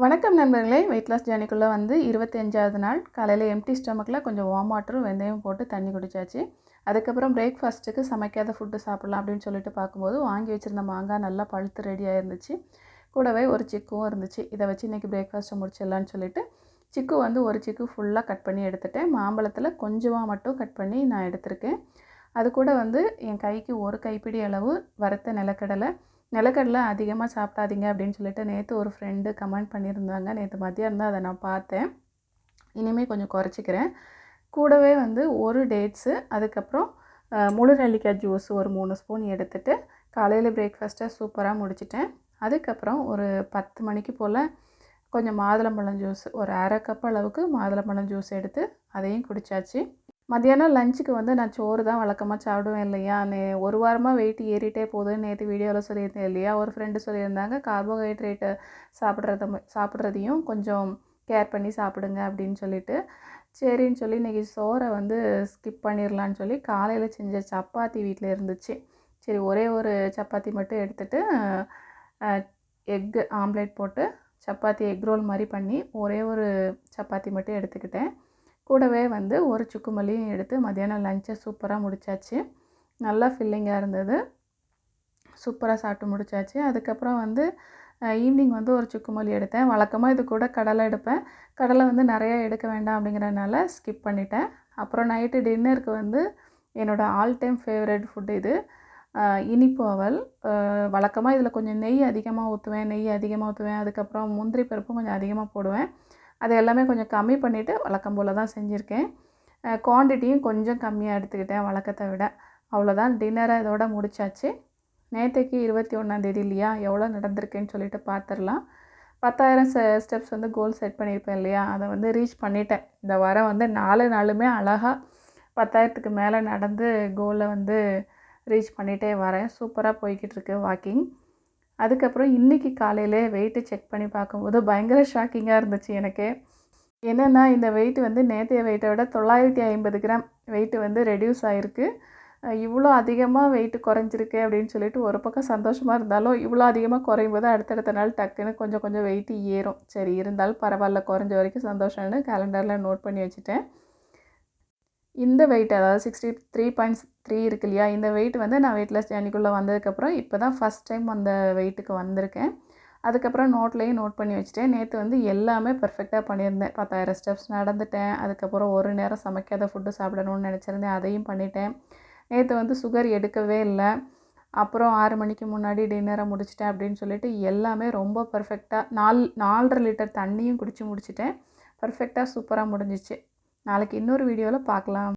வணக்கம் நண்பர்களே weight loss ஜேர்னிக்குள்ளே வந்து இருபத்தஞ்சாவது நாள். காலையில் எம்டி ஸ்டமக்கில் கொஞ்சம் வார்ம் வாட்டரும் வெந்தயம் போட்டு தண்ணி குடிச்சாச்சு. அதுக்கப்புறம் பிரேக்ஃபாஸ்ட்டுக்கு சமைக்காத ஃபுட்டு சாப்பிட்லாம் அப்படின்னு சொல்லிட்டு பார்க்கும்போது வாங்கி வச்சுருந்த மாங்காய் நல்லா பழுத்து ரெடியாக இருந்துச்சு கூடவே ஒரு சிக்குவும் இருந்துச்சு. இதை வச்சு இன்றைக்கி பிரேக்ஃபாஸ்ட்டை முடிச்சிடலான்னு சொல்லிட்டு சிக்கு வந்து ஒரு சிக்கு ஃபுல்லாக கட் பண்ணி எடுத்துட்டேன். மாம்பழத்தில் கொஞ்சமாக மட்டும் கட் பண்ணி நான் எடுத்திருக்கேன். அது கூட வந்து என் கைக்கு ஒரு கைப்பிடி அளவு வறுத்த நிலக்கடலை நிலக்கடலை அதிகமாக சாப்பிடாதீங்க அப்படின்னு சொல்லிட்டு நேற்று ஒரு ஃப்ரெண்டு கமெண்ட் பண்ணியிருந்தாங்க. நேற்று மதியம் தான் அதை நான் பார்த்தேன். இனிமேல் கொஞ்சம் குறைச்சிக்கிறேன். கூடவே வந்து ஒரு டேட்ஸு அதுக்கப்புறம் முழு நெல்லிக்காய் ஜூஸ் ஒரு மூணு ஸ்பூன் எடுத்துகிட்டு காலையில் பிரேக்ஃபாஸ்ட்டை சூப்பராக முடிச்சிட்டேன். அதுக்கப்புறம் ஒரு பத்து மணிக்கு போல் கொஞ்சம் மாதுளம்பழம் ஜூஸ் ஒரு அரை கப் அளவுக்கு மாதுளம்பழம் ஜூஸ் எடுத்து அதையும் குடித்தாச்சு மத்தியானம் லஞ்சுக்கு வந்து நான் சோறு தான் வழக்கமாக சாப்பிடுவேன் இல்லையா? நே ஒரு வாரமாக வெயிட் ஏறிட்டே போகுதுன்னு நேற்று வீடியோவில் சொல்லியிருந்தேன் இல்லையா? ஒரு ஃப்ரெண்டு சொல்லியிருந்தாங்க கார்போஹைட்ரேட்டு சாப்பிட்றத ம- சாப்பிட்றதையும் கொஞ்சம் கேர் பண்ணி சாப்பிடுங்க அப்படின்னு சொல்லிட்டு. சரின்னு சொல்லி இன்றைக்கி சோறை வந்து ஸ்கிப் பண்ணிடலான்னு சொல்லி காலையில் செஞ்ச சப்பாத்தி வீட்டில் இருந்துச்சு. சரி ஒரே ஒரு சப்பாத்தி மட்டும் எடுத்துட்டு எக்கு ஆம்லேட் போட்டு சப்பாத்தி எக் ரோல் மாதிரி பண்ணி ஒரே ஒரு சப்பாத்தி மட்டும் எடுத்துக்கிட்டேன். கூடவே வந்து ஒரு சுக்குமல்லியும் எடுத்து மத்தியானம் லஞ்சை சூப்பராக முடிச்சாச்சு. நல்லா ஃபில்லிங்காக இருந்தது. சூப்பராக சாப்பிட்டு முடிச்சாச்சு. அதுக்கப்புறம் வந்து ஈவினிங் வந்து ஒரு சுக்குமல்லி எடுத்தேன். வழக்கமாக இது கூட கடலை எடுப்பேன். கடலை வந்து நிறையா எடுக்க வேண்டாம் அப்படிங்கிறனால ஸ்கிப் பண்ணிட்டேன். அப்புறம் நைட்டு டின்னருக்கு வந்து என்னோடய ஆல் டைம் ஃபேவரட் ஃபுட் இது இனிப்பு அவல். வழக்கமாக இதில் கொஞ்சம் நெய் அதிகமாக ஊற்றுவேன் நெய் அதிகமாக ஊற்றுவேன் அதுக்கப்புறம் முந்திரி பருப்பும் கொஞ்சம் அதிகமாக போடுவேன். அது எல்லாமே கொஞ்சம் கம்மி பண்ணிவிட்டு வழக்கம் போல் தான் செஞ்சுருக்கேன். குவான்டிட்டியும் கொஞ்சம் கம்மியாக எடுத்துக்கிட்டேன் வழக்கத்தை விட. அவ்வளோதான் டின்னரை இதோட முடிச்சாச்சு. நேற்றுக்கு இருபத்தி ஒன்றாந்தேதி இல்லையா? எவ்வளோ நடந்திருக்குன்னு சொல்லிட்டு பார்த்துடலாம் பத்தாயிரம் ஸ்டெப்ஸ் வந்து கோல் செட் பண்ணியிருப்பேன் இல்லையா? அதை வந்து ரீச் பண்ணிட்டேன். இந்த வாரம் வந்து நாலு நாளுமே அழகாக பத்தாயிரத்துக்கு மேலே நடந்து கோலை வந்து ரீச் பண்ணிகிட்டே வரேன். சூப்பராக போய்கிட்டு இருக்கு வாக்கிங் அதுக்கப்புறம் இன்றைக்கி காலையில் வெயிட்டு செக் பண்ணி பார்க்கும்போது பயங்கர ஷாக்கிங்காக இருந்துச்சு எனக்கு. என்னென்னா இந்த வெயிட் வந்து நேற்றைய வெயிட்டை விட தொள்ளாயிரத்தி ஐம்பது கிராம் வெயிட் வந்து ரெடியூஸ் ஆகிருக்கு இவ்வளோ அதிகமாக வெயிட் குறைஞ்சிருக்கு அப்படின்னு சொல்லிட்டு ஒரு பக்கம் சந்தோஷமாக இருந்தாலும் இவ்வளோ அதிகமாக குறையும் போது அடுத்தடுத்த நாள் டக்குன்னு கொஞ்சம் கொஞ்சம் வெயிட் ஏறும். சரி இருந்தாலும் பரவாயில்ல குறைஞ்ச வரைக்கும் சந்தோஷம்னு கேலண்டரில் நோட் பண்ணி வச்சுட்டேன். இந்த வெயிட் அதாவது சிக்ஸ்டி த்ரீ பாயிண்ட்ஸ் த்ரீ இருக்கு இல்லையா இந்த வெயிட் வந்து நான் வெயிட் வெயிட்லெஸ் ஜேர்னிக்குள்ளே வந்ததுக்கப்புறம் இப்போ தான் ஃபஸ்ட் டைம் அந்த வெயிட்டுக்கு வந்திருக்கேன். அதுக்கப்புறம் நோட்லேயும் நோட் பண்ணி வச்சுட்டேன். நேற்று வந்து எல்லாமே பர்ஃபெக்டாக பண்ணியிருந்தேன். பத்தாயிரம் ஸ்டெப்ஸ் நடந்துட்டேன். அதுக்கப்புறம் ஒரு நேரம் சமைக்காத ஃபுட்டு சாப்பிடணும்னு நினச்சிருந்தேன். அதையும் பண்ணிட்டேன். நேற்று வந்து சுகர் எடுக்கவே இல்லை. அப்புறம் ஆறு மணிக்கு முன்னாடி டின்னரை முடிச்சிட்டேன் அப்படின்னு சொல்லிட்டு எல்லாமே ரொம்ப பர்ஃபெக்டாக நால் நாலரை லிட்டர் தண்ணியும் குடிச்சு முடிச்சிட்டேன். பர்ஃபெக்டாக சூப்பராக முடிஞ்சிச்சு. நாளைக்கு இன்னொரு வீடியோவில் பார்க்கலாம்